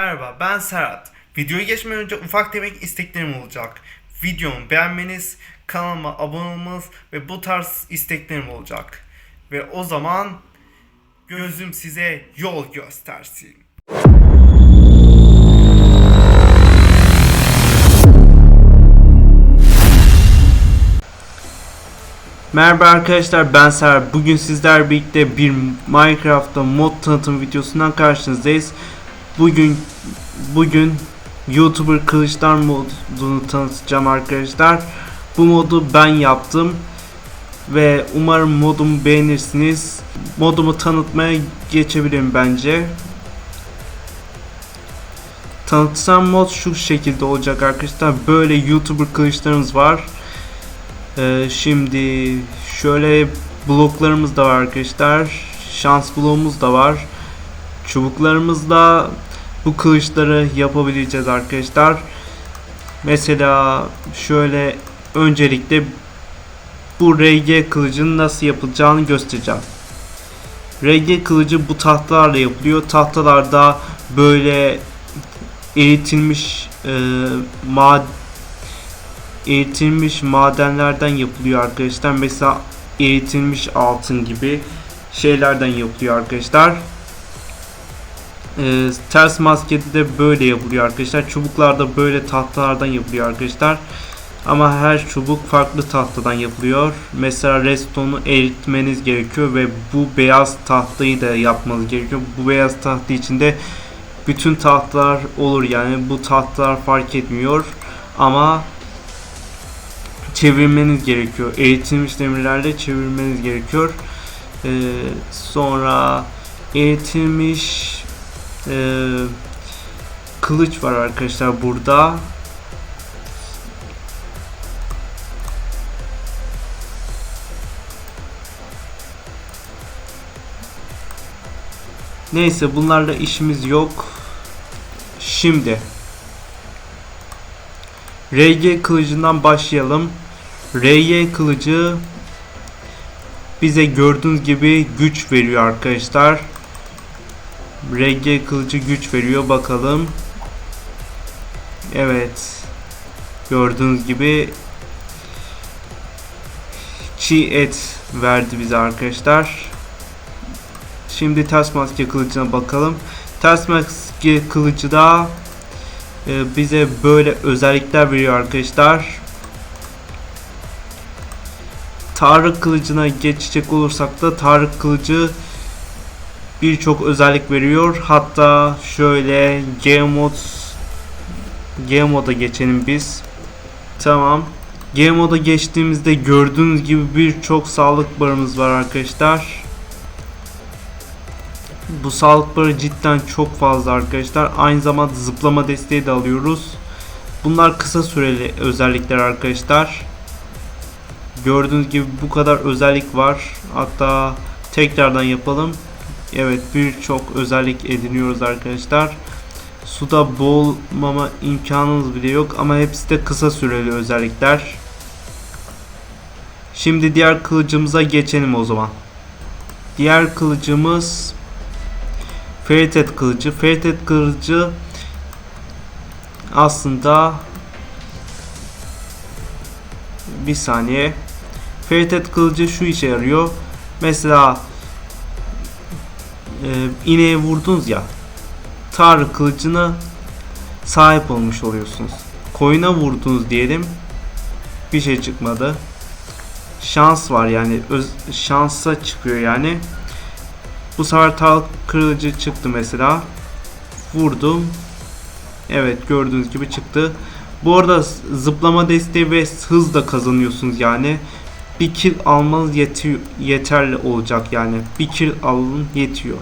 Merhaba ben Serhat. Videoya geçmeden önce ufak tefek isteklerim olacak. Videomu beğenmeniz, kanalıma abone olmanız ve bu tarz isteklerim olacak. Ve o zaman gözüm size yol göstersin. Merhaba arkadaşlar ben Serhat. Bugün sizler birlikte bir Minecraft'ta mod tanıtım videosundan karşınızdayız. Bugün bugün YouTuber Kılıçlar modunu tanıtacağım arkadaşlar. Bu modu ben yaptım ve umarım modumu beğenirsiniz. Modumu tanıtmaya geçebilirim bence. Tanıtsam mod şu şekilde olacak arkadaşlar. Böyle YouTuber kılıçlarımız var. Ee, şimdi şöyle bloklarımız da var arkadaşlar. Şans bloğumuz da var. Çubuklarımızla bu kılıçları yapabileceğiz arkadaşlar. Mesela şöyle öncelikle bu RG kılıcın nasıl yapılacağını göstereceğim. RG kılıcı bu tahtalarla yapılıyor. Tahtalarda böyle eritilmiş e, mad eritilmiş madenlerden yapılıyor arkadaşlar. Mesela eritilmiş altın gibi şeylerden yapılıyor arkadaşlar. Ee, ters maskede de böyle yapılıyor arkadaşlar. Çubuklarda böyle tahtalardan yapılıyor arkadaşlar. Ama her çubuk farklı tahtadan yapılıyor. Mesela redstone'u eritmeniz gerekiyor ve bu beyaz tahtayı da yapmanız gerekiyor. Bu beyaz tahta içinde bütün tahtalar olur yani bu tahtalar fark etmiyor ama çevirmeniz gerekiyor. Eğitilmiş demirlerle çevirmeniz gerekiyor. Ee, sonra eğitilmiş e, kılıç var arkadaşlar burada. Neyse bunlarla işimiz yok. Şimdi RG kılıcından başlayalım. RY kılıcı bize gördüğünüz gibi güç veriyor arkadaşlar. RG kılıcı güç veriyor bakalım. Evet. Gördüğünüz gibi çiğ et verdi bize arkadaşlar. Şimdi ters maske kılıcına bakalım. Ters maske kılıcı da e, bize böyle özellikler veriyor arkadaşlar. Tarık kılıcına geçecek olursak da Tarık kılıcı birçok özellik veriyor. Hatta şöyle Gmod Gmod'a geçelim biz. Tamam. Gmod'a geçtiğimizde gördüğünüz gibi birçok sağlık barımız var arkadaşlar. Bu sağlık barı cidden çok fazla arkadaşlar. Aynı zamanda zıplama desteği de alıyoruz. Bunlar kısa süreli özellikler arkadaşlar. Gördüğünüz gibi bu kadar özellik var. Hatta tekrardan yapalım. Evet birçok özellik ediniyoruz arkadaşlar. Suda boğulmama imkanımız bile yok ama hepsi de kısa süreli özellikler. Şimdi diğer kılıcımıza geçelim o zaman. Diğer kılıcımız Feritet kılıcı. Feritet kılıcı aslında bir saniye. Feritet kılıcı şu işe yarıyor. Mesela e, ineğe vurdunuz ya Tanrı kılıcına sahip olmuş oluyorsunuz. Koyuna vurdunuz diyelim. Bir şey çıkmadı. Şans var yani öz, şansa çıkıyor yani. Bu sefer tal kırıcı çıktı mesela. Vurdum. Evet gördüğünüz gibi çıktı. Bu arada zıplama desteği ve hız da kazanıyorsunuz yani. Bir kill almanız yetiyor, yeterli olacak yani. Bir kill alın yetiyor.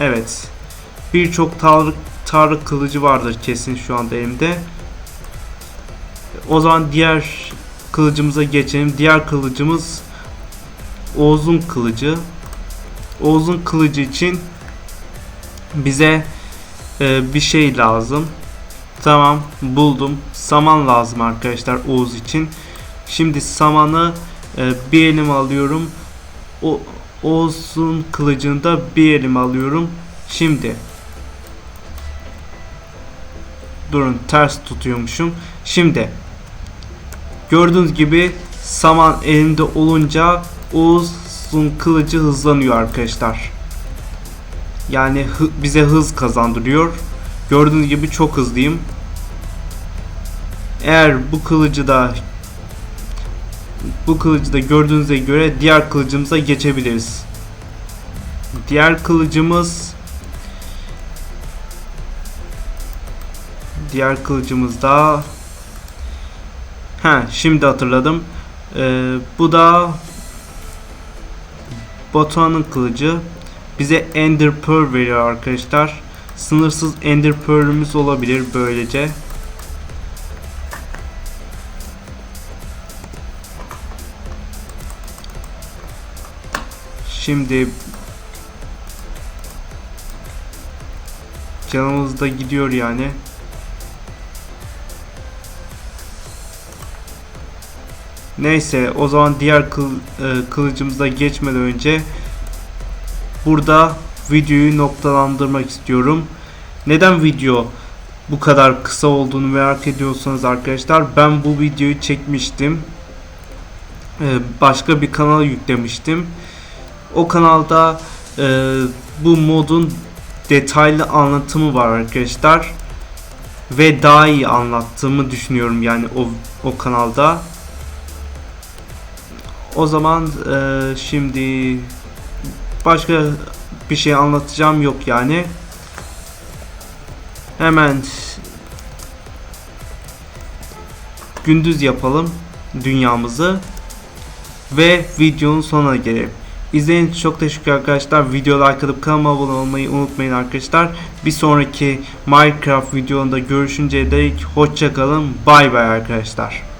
Evet. Birçok Tarık, Tarık kılıcı vardır kesin şu anda elimde. O zaman diğer kılıcımıza geçelim. Diğer kılıcımız Oğuz'un kılıcı. Oğuz'un kılıcı için bize e, bir şey lazım. Tamam buldum. Saman lazım arkadaşlar Oğuz için. Şimdi samanı e, bir elime alıyorum. O Oğuz'un kılıcını da bir elime alıyorum. Şimdi Durun ters tutuyormuşum. Şimdi gördüğünüz gibi saman elimde olunca Oğuz'un kılıcı hızlanıyor arkadaşlar. Yani bize hız kazandırıyor. Gördüğünüz gibi çok hızlıyım. Eğer bu kılıcı da bu kılıcı da gördüğünüze göre diğer kılıcımıza geçebiliriz. Diğer kılıcımız diğer kılıcımız da ha şimdi hatırladım. Ee, bu da Batuhan'ın kılıcı bize Ender Pearl veriyor arkadaşlar. Sınırsız Ender Pearl'ümüz olabilir böylece. Şimdi canımız da gidiyor yani. Neyse o zaman diğer kıl, e, kılıcımıza geçmeden önce burada videoyu noktalandırmak istiyorum. Neden video bu kadar kısa olduğunu merak ediyorsanız arkadaşlar ben bu videoyu çekmiştim. E, başka bir kanala yüklemiştim. O kanalda e, bu modun detaylı anlatımı var arkadaşlar. Ve daha iyi anlattığımı düşünüyorum yani o, o kanalda. O zaman e, şimdi başka bir şey anlatacağım yok yani. Hemen gündüz yapalım dünyamızı ve videonun sonuna gelelim. İzlediğiniz için çok teşekkür arkadaşlar. Video like atıp kanalıma abone olmayı unutmayın arkadaşlar. Bir sonraki Minecraft videonda görüşünceye dek hoşçakalın. Bay bay arkadaşlar.